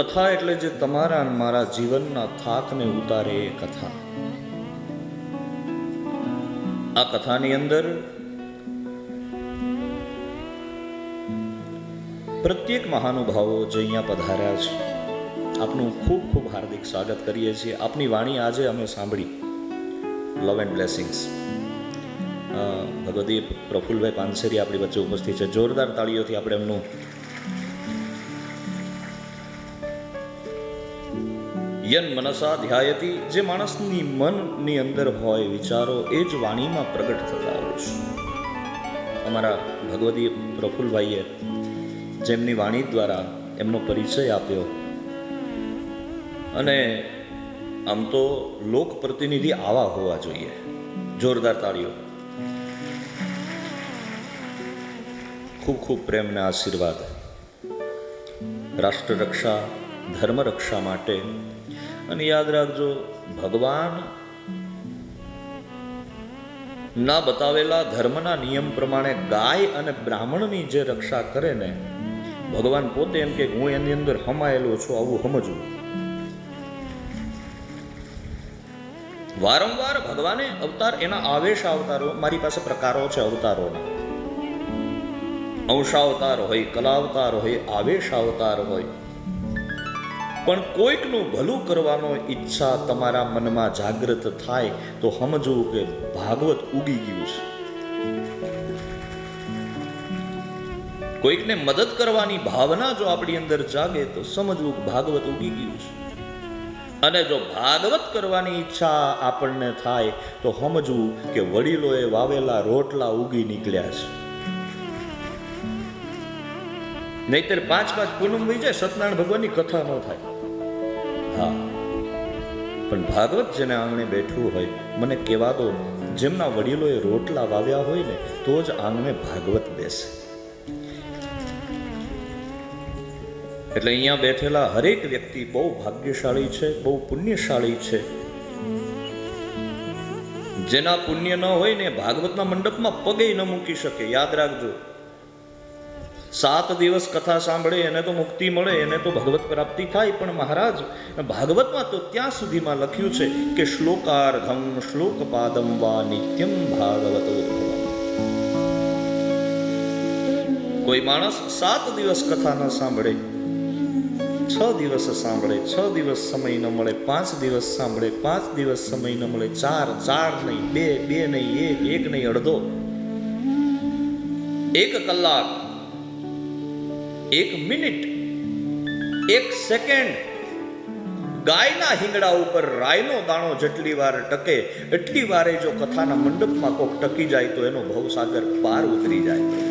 કથા એટલે જે તમારા મારા જીવનના થાકને ઉતારે એ કથા. આ કથાની અંદર પ્રત્યેક મહાનુભાવો જે અહીંયા પધાર્યા છે, આપનું ખૂબ ખૂબ હાર્દિક સ્વાગત કરીએ છીએ. આપની વાણી આજે અમે સાંભળી. Love and blessings Bhagwati Prafulbhai Panseri આપણી વચ્ચે ઉપસ્થિત છે. જોરદાર તાળીઓથી આપણે એમનું યન મનસા ધ્યાયતી. જે માણસની મનની અંદર હોય, વિચારો એ જ વાણીમાં પ્રગટ થતા હોય છે. અમારા ભગવતી પ્રફુલભાઈએ જેમની વાણી દ્વારા એમનો પરિચય આપ્યો. અને આમ તો લોક પ્રતિનિધિ આવા હોવા જોઈએ. જોરદાર તાળીઓ. ખૂબ ખૂબ પ્રેમના આશીર્વાદ. રાષ્ટ્ર રક્ષા ધર્મ રક્ષા માટે અને યાદ રાખજો, ભગવાન ના બતાવેલા ધર્મના નિયમ પ્રમાણે ગાય અને બ્રાહ્મણની જે રક્ષા કરે ને, ભગવાન પોતે એમ કે હું એની અંદર હમાયેલો છું, આવું સમજવું. વારંવાર ભગવાને અવતાર એના આવેશ અવતારો, મારી પાસે પ્રકારો છે અવતારોના. અંશાવતાર હોય, કલાવતાર હોય, આવેશ અવતાર હોય. પણ કોઈકનું ભલું કરવાનો ઈચ્છા તમારા મનમાં જાગૃત થાય તો સમજવું કે ભાગવત ઉગી ગયું છે. કોઈકને મદદ કરવાની ભાવના જો આપણી અંદર જાગે તો સમજવું કે ભાગવત ઉગી ગયું છે. અને જો ભાગવત કરવાની ઈચ્છા આપણને થાય તો સમજવું કે વડીલોએ વાવેલા રોટલા ઉગી નીકળ્યા છે. નહીતર પાંચ પાંચ પૂનમ વહી જાય, સત્યનારાયણ ભગવાનની કથા ન થાય. હા. પણ ભાગવત જેને આંગણે બેઠું હોય, મને કહેવા દો, જેમના વડીલોએ રોટલા વાવ્યા હોય ને, તો જ આંગણે ભાગવત બેસે. એટલે અહીંયા બેઠેલા હરેક વ્યક્તિ બહુ ભાગ્યશાળી છે, બહુ પુણ્યશાળી છે. જેના પુણ્ય ન હોય ને, ભાગવતના મંડપમાં પગે ન મૂકી શકે. યાદ રાખજો. સાત દિવસ કથા સાંભળે, એને તો મુક્તિ મળે, એને તો ભગવત પ્રાપ્તિ થાય. પણ મહારાજ, ભાગવતમાં તો ત્યાં સુધીમાં લખ્યું છે કે શ્લોકાર્ધમ શ્લોક પાદમ વા નિત્યમ ભાગવતો કોઈ માણસ સાત દિવસ કથા ન સાંભળે, છ દિવસ સાંભળે, છ દિવસ સમય ન મળે, પાંચ દિવસ સાંભળે, પાંચ દિવસ સમય ન મળે, ચાર ચાર નહીં, બે બે નહીં, એક એક નહીં, અડધો. એક કલાક એક મિનિટ, એક સેકન્ડ. ગાયના હિંગડા ઉપર રાયનો દાણો જેટલી વાર ટકે, એટલી વારે જો કથાના મંડપમાં કોક ટકી જાય તો એનો ભવસાગર પાર ઉતરી જાય.